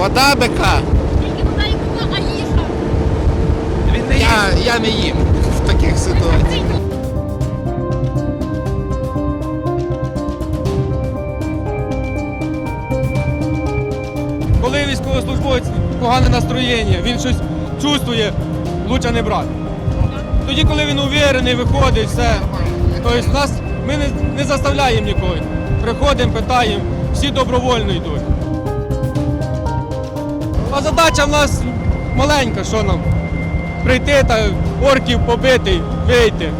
Вода бика. Тільки вода і була, а їжа. Він не Я, я не їм в таких ситуаціях. Коли військовослужбовець погане настроєння, він щось чувствує, лучше не брати. Тоді, коли він уверений, виходить, все. Тобто нас, ми не, не заставляємо нікого. Приходимо, питаємо, всі добровольно йдуть. А задача в нас маленька, що нам? Прийти та орків побити, вийти.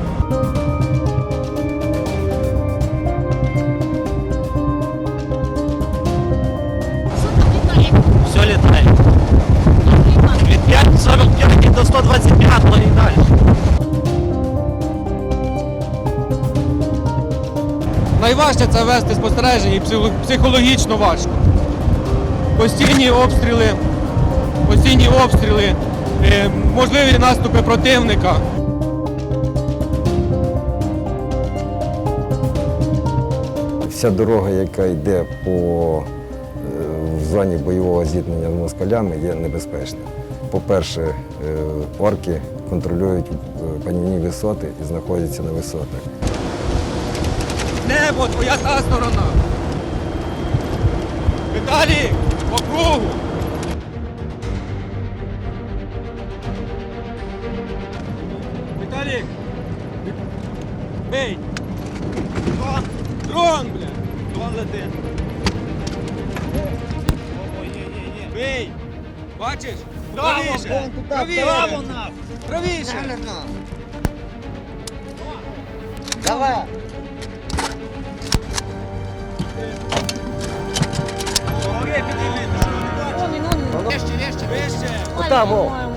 Все літає. Від 5,45 до 125 і далі. Найважче це вести спостереження і психологічно важко. Постійні обстріли, постійні обстріли, е, можливі наступи противника. Вся дорога, яка йде по е, в зоні бойового зіткнення з москалями, є небезпечною. По-перше, е, орки контролюють панівні висоти і знаходяться на висотах. Небо, твоя та сторона. Віталій, бей. Дрон, дрон, бля. Дрон летить. Бей! Бачиш? Правіше! Правіше! Правіше! Давай. Він, вон він. Вище, вище, вище. Отам, о.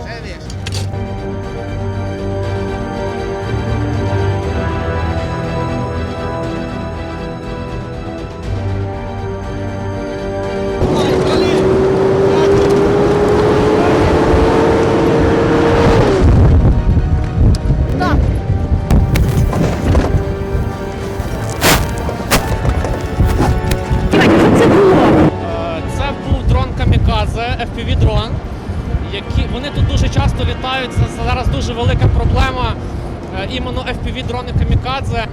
FPV дрон. Які вони тут дуже часто літають. Зараз дуже велика проблема. е, Іменно FPV дрони Камікадзе.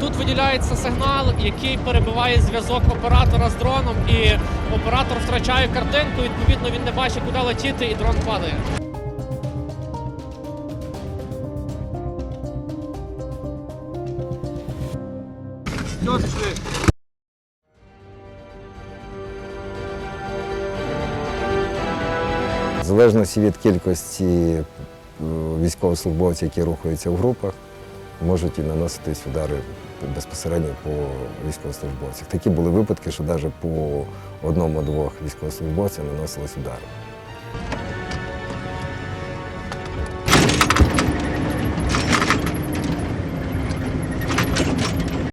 Тут виділяється сигнал, який перебиває зв'язок оператора з дроном, і оператор втрачає картинку. Відповідно, він не бачить, куди летіти, і дрон падає. В залежності від кількості е, військовослужбовців, які рухаються в групах, можуть і наноситись удари безпосередньо по військовослужбовцях. Такі були випадки, що навіть по одному-двох військовослужбовцям наносились удари.